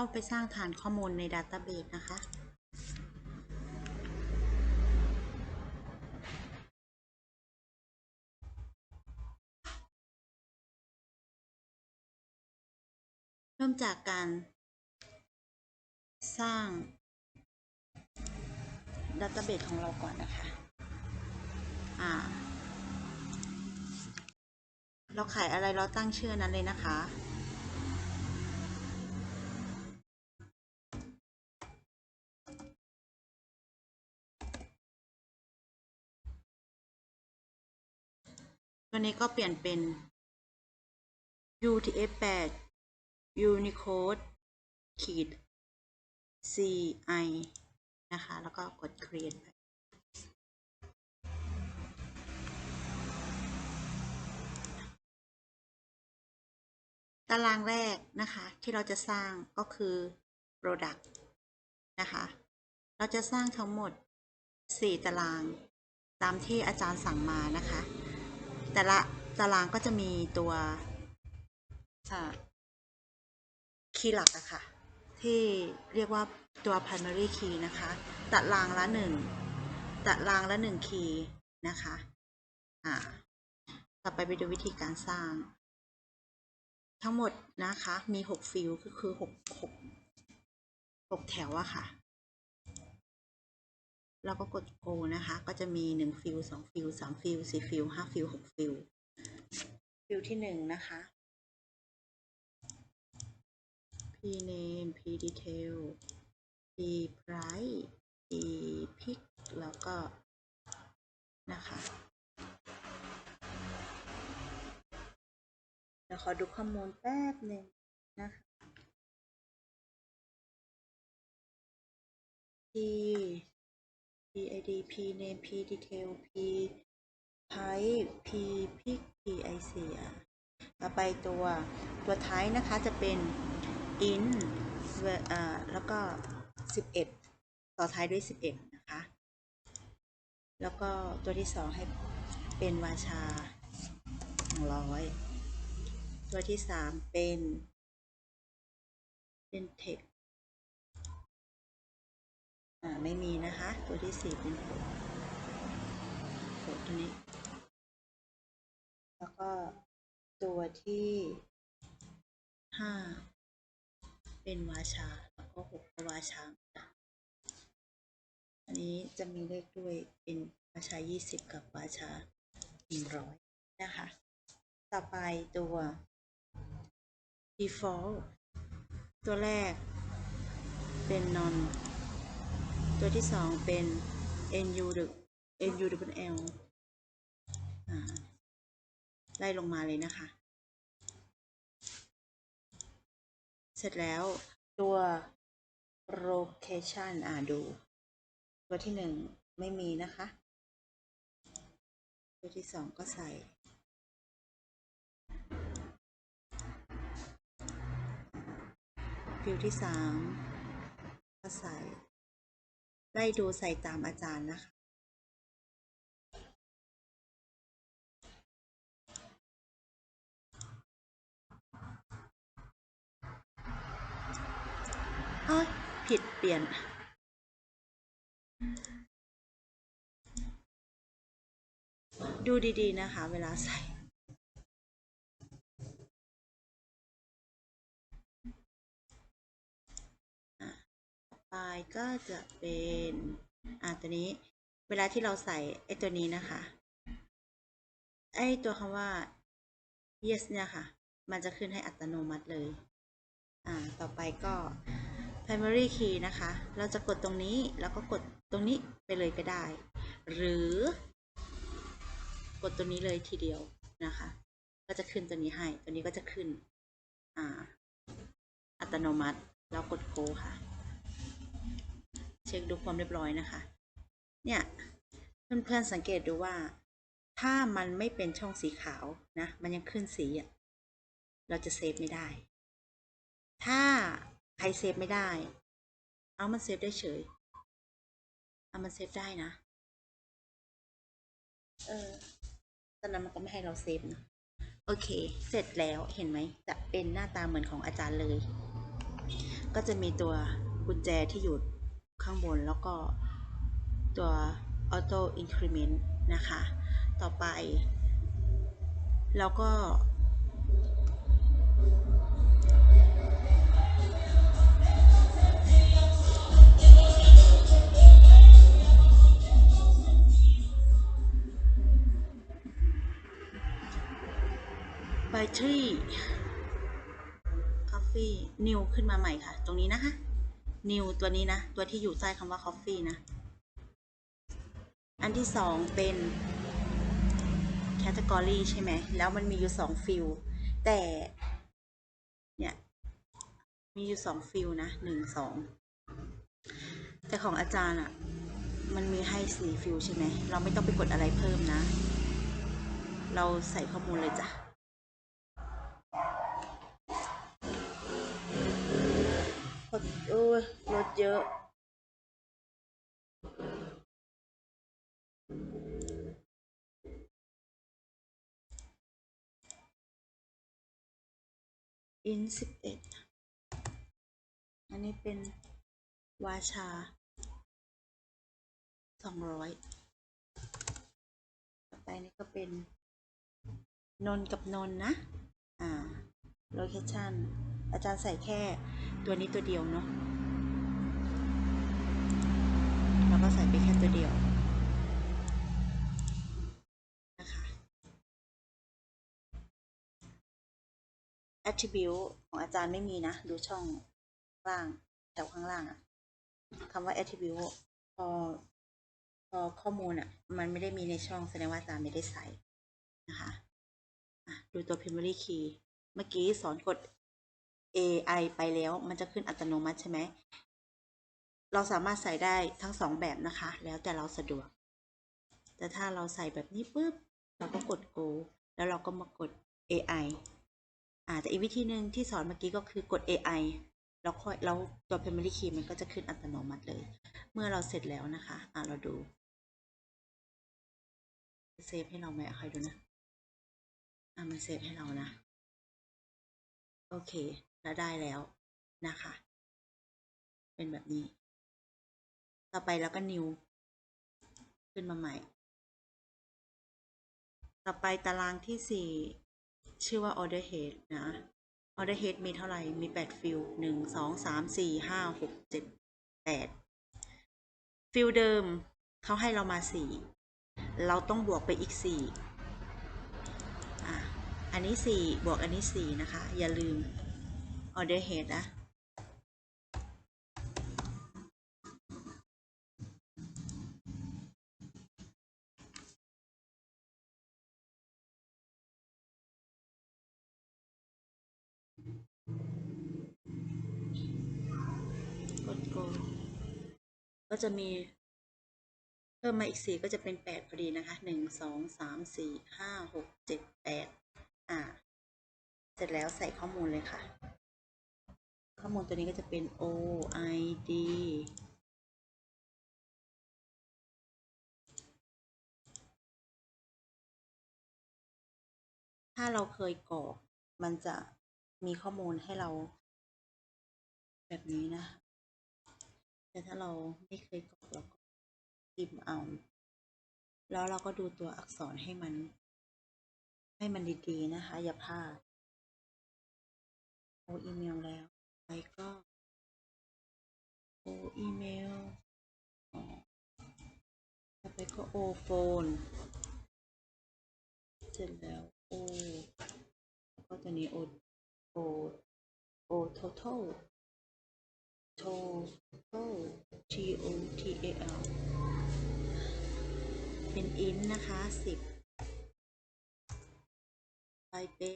เข้าไปสร้างฐานข้อมูลใน Database นะคะเริ่มจากการสร้าง Database ของเราก่อนนะคะอ่าเราขายอะไรเราตั้งชื่อนั้นเลยนะคะ ตัวนี้ก็เปลี่ยนเป็น UTF-8 Unicode ขีด CI นะคะ แล้วก็กด create ไปตารางแรกนะคะที่เราจะสร้างก็คือ product นะคะ เราจะสร้างทั้งหมด 4 ตาราง ตามที่อาจารย์สั่งมานะคะ แต่ละตารางก็จะมีตัวคีย์หลักอะค่ะ ที่เรียกว่าตัว primary key นะคะ ตารางละหนึ่งตารางละหนึ่งคีย์นะคะอ่าต่อไปไปดูวิธีการสร้าง ทั้งหมดนะคะมี 6 ฟิลก็คือ 6 6 6 แถวอะค่ะ เราก็กด go นะคะ ก็จะมี 1 ฟิล2ฟิล3ฟิล4ฟิล5ฟิล6ฟิลฟิลที่ 1 นะคะ p name p detail p price p pick แล้วก็ นะคะเดี๋ยวขอดูข้อมูลแป๊บหนึ่งนะคะ P P ID P name P detail P type P pick P IC ต่อไปตัวตัวท้ายนะคะจะเป็น in เอ่าแล้วก็ 11 ต่อท้ายด้วย 11 นะคะ แล้วก็ตัวที่สองให้เป็นวาชา 100 ตัวที่สามเป็นเป็นเทค ไม่มีนะคะ ตัวที่สี่เป็นโฟกโฟกตัวนี้ แล้วก็ตัวที่ห้าเป็นวาชา แล้วก็หกก็วาชาจ้ะอันนี้จะมีเลขด้วยเป็นวาชายี่สิบกับวาชาหนึ่งร้อยนะคะ ต่อไปตัว default ตัวแรกเป็น non ตัวที่สองเป็น nu หรือ nu double l ไล่ลงมาเลยนะคะ เสร็จแล้วตัว location อ่าดู ตัวที่หนึ่งไม่มีนะคะ ตัวที่สองก็ใส่ฟิลที่สามก็ใส่ ไล่ดูใส่ตามอาจารย์นะคะอ้าวผิดเปลี่ยนดูดีๆนะคะ เวลาใส่ ไปก็จะเป็นอ่าตัวนี้เวลาที่เราใส่ไอ้ตัวนี้นะคะ ไอ้ตัวคำว่า yes เนี่ยค่ะ มันจะขึ้นให้อัตโนมัติเลย อ่า ต่อไปก็ primary key นะคะ เราจะกดตรงนี้แล้วก็กดตรงนี้ไปเลยก็ได้ หรือกดตรงนี้เลยทีเดียวนะคะ ก็จะขึ้นตัวนี้ให้ ตัวนี้ก็จะขึ้น อ่า อัตโนมัติแล้วกด go ค่ะ เช็คดูความเรียบร้อยนะคะ เนี่ยเพื่อนๆสังเกตดูว่า ถ้ามันไม่เป็นช่องสีขาวนะ มันยังขึ้นสีอะเราจะเซฟไม่ได้ ถ้าใครเซฟไม่ได้ เอามันเซฟได้เฉย เอามันเซฟได้นะ เออตอนนั้นมันก็ไม่ให้เราเซฟนะ โอเค เสร็จแล้วเห็นไหม จะเป็นหน้าตาเหมือนของอาจารย์เลย ก็จะมีตัวกุญแจที่อยู่ ข้างบนแล้วก็ตัว auto increment นะคะ ต่อไป แล้วก็ b a t t e r y coffee new ขึ้นมาใหม่ค่ะ ตรงนี้นะคะ new ตัวนี้นะ ตัวที่อยู่ใต้คำว่า coffee นะ อันที่สองเป็น category ใช่ไหม แล้วมันมีอยู่สองฟิลแต่ เนี่ย มีอยู่สองฟิลนะหนึ่งสอง แต่ของอาจารย์อะ่ะมันมีให้สี่ฟิลใช่ไหม เราไม่ต้องไปกดอะไรเพิ่มนะ เราใส่ข้อมูลเลยจ้ะ รถ โอ้ยรถเยอะอินสิบเอ็ดอันนี้เป็น วาชาสองร้อยต่อไปนี่ก็เป็น นนกับนนนะ อ่า โลเคชั่นอาจารย์ใส่แค่ตัวนี้ตัวเดียวเนาะแล้วก็ใส่ไปแค่ตัวเดียวนะคะ attribute ของอาจารย์ไม่มีนะ ดูช่องล่างแถวข้างล่างอะคำว่า attribute พอพอข้อมูลอะมันไม่ได้มีในช่องแสดงว่าอาจารย์ไม่ได้ใส่นะคะดูตัว primary key เมื่อกี้สอนกด AI ไปแล้วมันจะขึ้นอัตโนมัติใช่ไหม เราสามารถใส่ได้ทั้งสองแบบนะคะ แล้วแต่เราสะดวก แต่ถ้าเราใส่แบบนี้ปุ๊บ เราก็กด go แล้วเราก็มากด AI อ่าแต่อีกวิธีหนึ่งที่สอนเมื่อกี้ก็คือกด AI แล้วค่อยแล้วตัว primary key มันก็จะขึ้นอัตโนมัติเลย เมื่อเราเสร็จแล้วนะคะ อ่าเราดูเซฟให้เราไหมอะใครดูนะ อ่ามันเซฟให้เรานะ โอเคแล้วได้แล้วนะคะ เป็นแบบนี้ ต่อไปแล้วก็ new ขึ้นมาใหม่ ต่อไปตารางที่สี่ชื่อว่า order head นะ order head มีเท่าไหร่ มี 8 ฟิลหนึ่งสองสามสี่ห้าหกเจ็ดแปดฟิลเดิมเขาให้เรามาสี่เราต้องบวกไปอีกสี่ อันนี้สี่บวกอันนี้สี่นะคะ อย่าลืม order head นะ กดโกก็จะมีเพิ่มมาอีกสี่ก็จะเป็นแปดพอดีนะคะหนึ่งสองสามสี่ห้าหกเจ็ดแปด อ่า เสร็จแล้วใส่ข้อมูลเลยค่ะ ข้อมูลตัวนี้ก็จะเป็น O I D ถ้าเราเคยกรอกมันจะมีข้อมูลให้เรา แบบนี้นะ แต่ถ้าเราไม่เคยกรอกเราก็พิมพ์เอา แล้วเราก็ดูตัวอักษรให้มัน ให้มันดีๆนะคะ อย่าพลาดโออีเมลแล้วไปก็โออีเมลอ่อไปก็โอโฟนเสร็จแล้วโอแล้วก็ตัวนี้โอโอโอ total total T O T A L เป็น int นะคะสิบ ไปเป็น